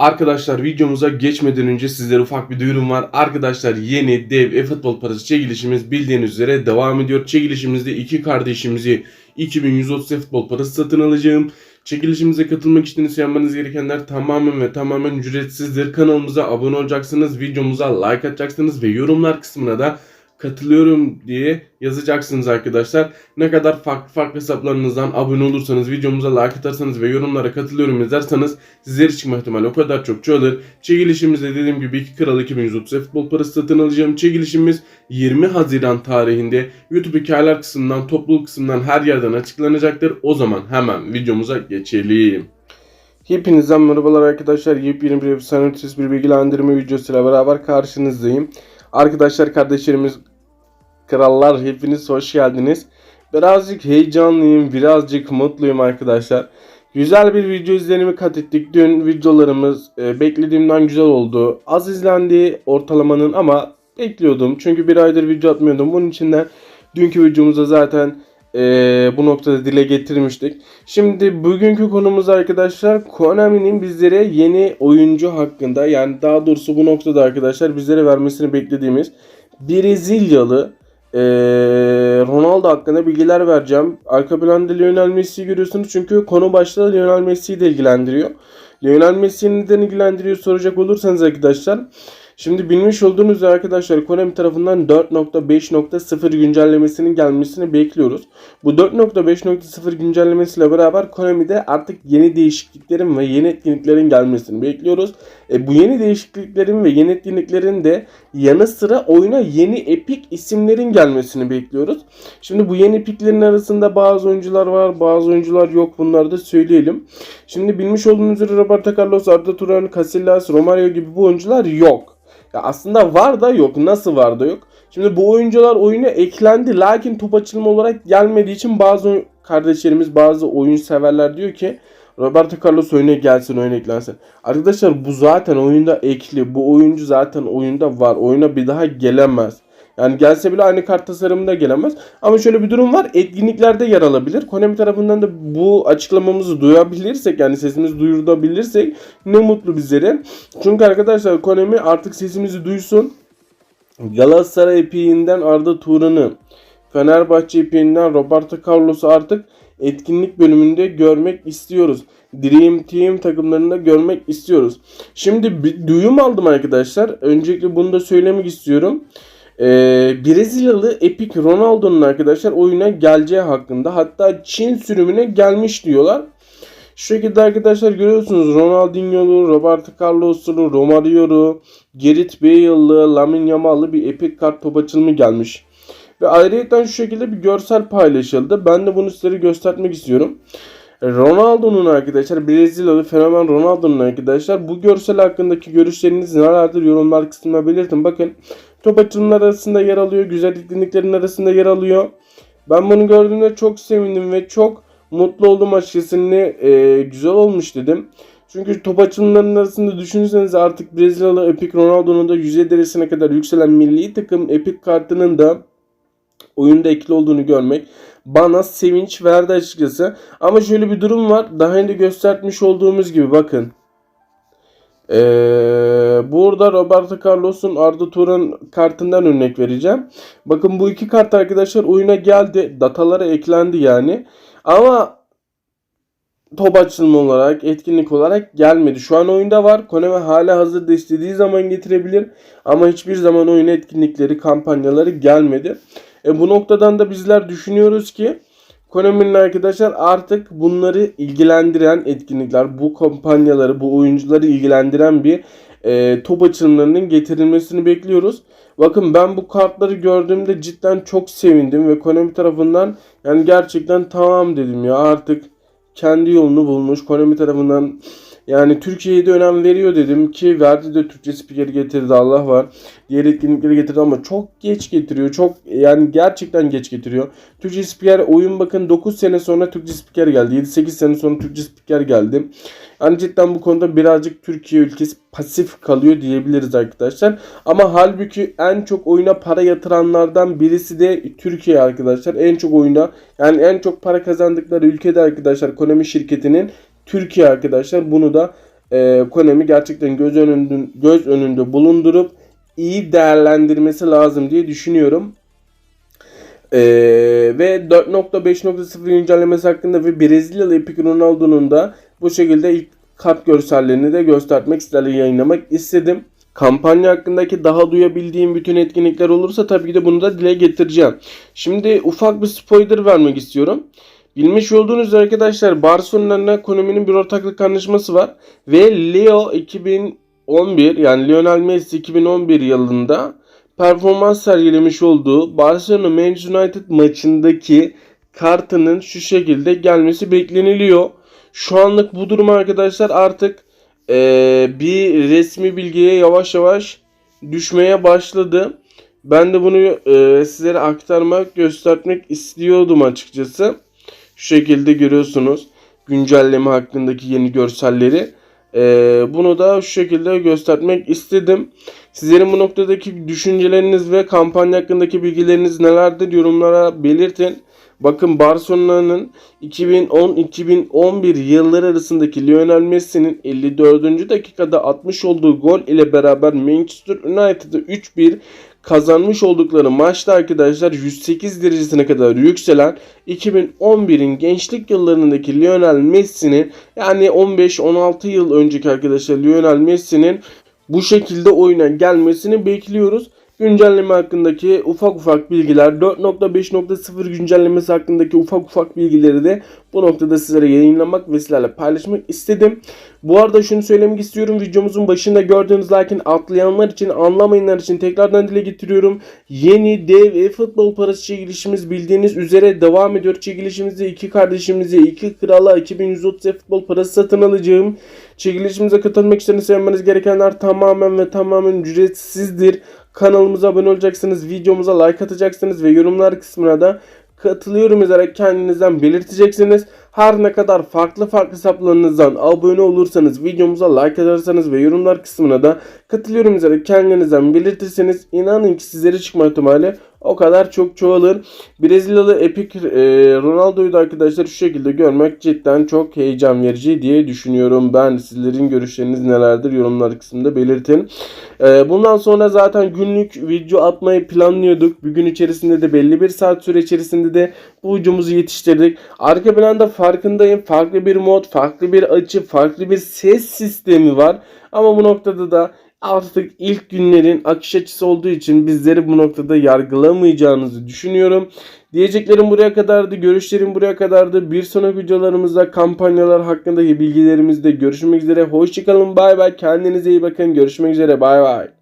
Arkadaşlar videomuza geçmeden önce sizlere ufak bir duyurum var. Arkadaşlar yeni dev e-futbol parası çekilişimiz bildiğiniz üzere devam ediyor. Çekilişimizde iki kardeşimizi 2130 futbol parası satın alacağım. Çekilişimize katılmak için yapmanız gerekenler tamamen ve tamamen ücretsizdir. Kanalımıza abone olacaksınız, videomuza like atacaksınız ve yorumlar kısmına da katılıyorum diye yazacaksınız arkadaşlar. Ne kadar farklı farklı hesaplarınızdan abone olursanız, videomuza like atarsanız ve yorumlara katılıyorum yazarsanız sizler çıkma ihtimali o kadar çok çoğalır. Çekilişimizde dediğim gibi 2 Kral 2130 futbol parası satın alacağım. Çekilişimiz 20 Haziran tarihinde YouTube hikayeler kısmından, topluluk kısmından her yerden açıklanacaktır. O zaman hemen videomuza geçelim. Hepinize merhabalar arkadaşlar. Yepyeni bir efsane bir bilgilendirme videosuyla beraber karşınızdayım. Arkadaşlar kardeşlerimiz krallar hepiniz hoş geldiniz. Birazcık heyecanlıyım, birazcık mutluyum arkadaşlar. Güzel bir video izlenimi kat ettik. Dün videolarımız e, beklediğimden güzel oldu. Az izlendi ortalamanın ama bekliyordum. Çünkü bir aydır video atmıyordum. Bunun için de dünkü videomuzda zaten e, bu noktada dile getirmiştik. Şimdi bugünkü konumuz arkadaşlar Konami'nin bizlere yeni oyuncu hakkında yani daha doğrusu bu noktada arkadaşlar bizlere vermesini beklediğimiz Brezilyalı e, Ronaldo hakkında bilgiler vereceğim. Arka planda Lionel Messi'yi görüyorsunuz çünkü konu başlığı Lionel Messi'yi de ilgilendiriyor. Lionel Messi'yi neden ilgilendiriyor soracak olursanız arkadaşlar Şimdi bilmiş olduğunuz üzere arkadaşlar Konami tarafından 4.5.0 güncellemesinin gelmesini bekliyoruz. Bu 4.5.0 güncellemesiyle beraber Konami'de artık yeni değişikliklerin ve yeni etkinliklerin gelmesini bekliyoruz. E, bu yeni değişikliklerin ve yeni etkinliklerin de yanı sıra oyuna yeni epik isimlerin gelmesini bekliyoruz. Şimdi bu yeni epiklerin arasında bazı oyuncular var, bazı oyuncular yok. Bunları da söyleyelim. Şimdi bilmiş olduğunuz üzere Roberto Carlos, Arda Turan, Casillas, Romario gibi bu oyuncular yok. Ya aslında var da yok. Nasıl var da yok? Şimdi bu oyuncular oyuna eklendi. Lakin top açılma olarak gelmediği için bazı kardeşlerimiz, bazı oyun severler diyor ki Roberto Carlos oyuna gelsin, oyuna eklensin. Arkadaşlar bu zaten oyunda ekli. Bu oyuncu zaten oyunda var. Oyuna bir daha gelemez. Yani gelse bile aynı kart tasarımında gelemez. Ama şöyle bir durum var. Etkinliklerde yer alabilir. Konami tarafından da bu açıklamamızı duyabilirsek yani sesimizi duyurabilirsek ne mutlu bizlere. Çünkü arkadaşlar Konami artık sesimizi duysun. Galatasaray epiğinden Arda Turan'ı, Fenerbahçe epiğinden Roberto Carlos'u artık etkinlik bölümünde görmek istiyoruz. Dream Team takımlarında görmek istiyoruz. Şimdi bir duyum aldım arkadaşlar. Öncelikle bunu da söylemek istiyorum. Ee, Brezilyalı Epic Ronaldo'nun arkadaşlar oyuna geleceği hakkında hatta Çin sürümüne gelmiş diyorlar. Şu şekilde arkadaşlar görüyorsunuz Ronaldinho'lu, Roberto Carlos'lu, Romario'lu, Gerrit Bale'lı, Lamine Yamal'lı bir Epic kart top açılımı gelmiş. Ve ayrıca şu şekilde bir görsel paylaşıldı. Ben de bunu sizlere göstermek istiyorum. Ronaldo'nun arkadaşlar Brezilyalı fenomen Ronaldo'nun arkadaşlar bu görsel hakkındaki görüşleriniz nelerdir yorumlar kısmına belirtin. Bakın top açılımlar arasında yer alıyor. Güzel etkinliklerin arasında yer alıyor. Ben bunu gördüğümde çok sevindim ve çok mutlu oldum açıkçası. Ne e, güzel olmuş dedim. Çünkü top açılımlarının arasında düşünürseniz artık Brezilyalı Epic Ronaldo'nun da yüzey derecesine kadar yükselen milli takım Epic kartının da oyunda ekli olduğunu görmek bana sevinç verdi açıkçası. Ama şöyle bir durum var. Daha önce göstermiş olduğumuz gibi bakın. Ee, burada Roberto Carlos'un Arda Turan kartından örnek vereceğim. Bakın bu iki kart arkadaşlar oyuna geldi. Datalara eklendi yani. Ama top açılımı olarak, etkinlik olarak gelmedi. Şu an oyunda var. Konami hala hazırda istediği zaman getirebilir. Ama hiçbir zaman oyun etkinlikleri, kampanyaları gelmedi. E bu noktadan da bizler düşünüyoruz ki Konami'nin arkadaşlar artık bunları ilgilendiren etkinlikler, bu kampanyaları, bu oyuncuları ilgilendiren bir e, top açılımlarının getirilmesini bekliyoruz. Bakın ben bu kartları gördüğümde cidden çok sevindim ve Konami tarafından yani gerçekten tamam dedim ya artık kendi yolunu bulmuş. Konami tarafından yani Türkiye'ye de önem veriyor dedim ki verdi de Türkçe spiker getirdi Allah var. Diğer etkinlikleri getirdi ama çok geç getiriyor. Çok yani gerçekten geç getiriyor. Türkçe spiker oyun bakın 9 sene sonra Türkçe spiker geldi. 7-8 sene sonra Türkçe spiker geldi. Yani cidden bu konuda birazcık Türkiye ülkesi pasif kalıyor diyebiliriz arkadaşlar. Ama halbuki en çok oyuna para yatıranlardan birisi de Türkiye arkadaşlar. En çok oyuna yani en çok para kazandıkları ülkede arkadaşlar Konami şirketinin Türkiye arkadaşlar bunu da e, Konami gerçekten göz önünde, göz önünde bulundurup iyi değerlendirmesi lazım diye düşünüyorum. Ee, ve 4.5.0 güncellemesi hakkında ve Brezilyalı Epic Ronaldo'nun da bu şekilde ilk kart görsellerini de göstermek istedim, yayınlamak istedim. Kampanya hakkındaki daha duyabildiğim bütün etkinlikler olursa tabii ki de bunu da dile getireceğim. Şimdi ufak bir spoiler vermek istiyorum. Bilmiş olduğunuz üzere arkadaşlar Barcelona'nın Konami'nin bir ortaklık anlaşması var. Ve Leo 2011 yani Lionel Messi 2011 yılında performans sergilemiş olduğu Barcelona Manchester United maçındaki kartının şu şekilde gelmesi bekleniliyor. Şu anlık bu durum arkadaşlar artık eee, bir resmi bilgiye yavaş yavaş düşmeye başladı. Ben de bunu eee, sizlere aktarmak, göstermek istiyordum açıkçası. Şu şekilde görüyorsunuz güncelleme hakkındaki yeni görselleri. Eee, bunu da şu şekilde göstermek istedim. Sizlerin bu noktadaki düşünceleriniz ve kampanya hakkındaki bilgileriniz nelerdir yorumlara belirtin. Bakın Barcelona'nın 2010-2011 yılları arasındaki Lionel Messi'nin 54. dakikada atmış olduğu gol ile beraber Manchester United'ı 3-1 kazanmış oldukları maçta arkadaşlar 108 derecesine kadar yükselen 2011'in gençlik yıllarındaki Lionel Messi'nin yani 15-16 yıl önceki arkadaşlar Lionel Messi'nin bu şekilde oyuna gelmesini bekliyoruz. Güncelleme hakkındaki ufak ufak bilgiler 4.5.0 güncellemesi hakkındaki ufak ufak bilgileri de bu noktada sizlere yayınlamak ve sizlerle paylaşmak istedim. Bu arada şunu söylemek istiyorum. Videomuzun başında gördüğünüz lakin atlayanlar için anlamayanlar için tekrardan dile getiriyorum. Yeni dev e futbol parası çekilişimiz bildiğiniz üzere devam ediyor. Çekilişimizde iki kardeşimize iki krala 2130 e futbol parası satın alacağım. Çekilişimize katılmak için sevmeniz gerekenler tamamen ve tamamen ücretsizdir. Kanalımıza abone olacaksınız, videomuza like atacaksınız ve yorumlar kısmına da katılıyorum yazarak kendinizden belirteceksiniz. Her ne kadar farklı farklı hesaplarınızdan abone olursanız, videomuza like atarsanız ve yorumlar kısmına da katılıyorum yazarak kendinizden belirtirseniz inanın ki sizlere çıkma ihtimali o kadar çok çoğalır. Brezilyalı Epic e, Ronaldo'yu da arkadaşlar şu şekilde görmek cidden çok heyecan verici diye düşünüyorum. Ben sizlerin görüşleriniz nelerdir yorumlar kısmında belirtin. E, bundan sonra zaten günlük video atmayı planlıyorduk. Bir gün içerisinde de belli bir saat süre içerisinde de bu videomuzu yetiştirdik. Arka planda farkındayım. Farklı bir mod, farklı bir açı, farklı bir ses sistemi var. Ama bu noktada da artık ilk günlerin akış açısı olduğu için bizleri bu noktada yargılamayacağınızı düşünüyorum. Diyeceklerim buraya kadardı. Görüşlerim buraya kadardı. Bir sonraki videolarımızda kampanyalar hakkındaki bilgilerimizde görüşmek üzere. Hoşçakalın. Bay bay. Kendinize iyi bakın. Görüşmek üzere. Bay bay.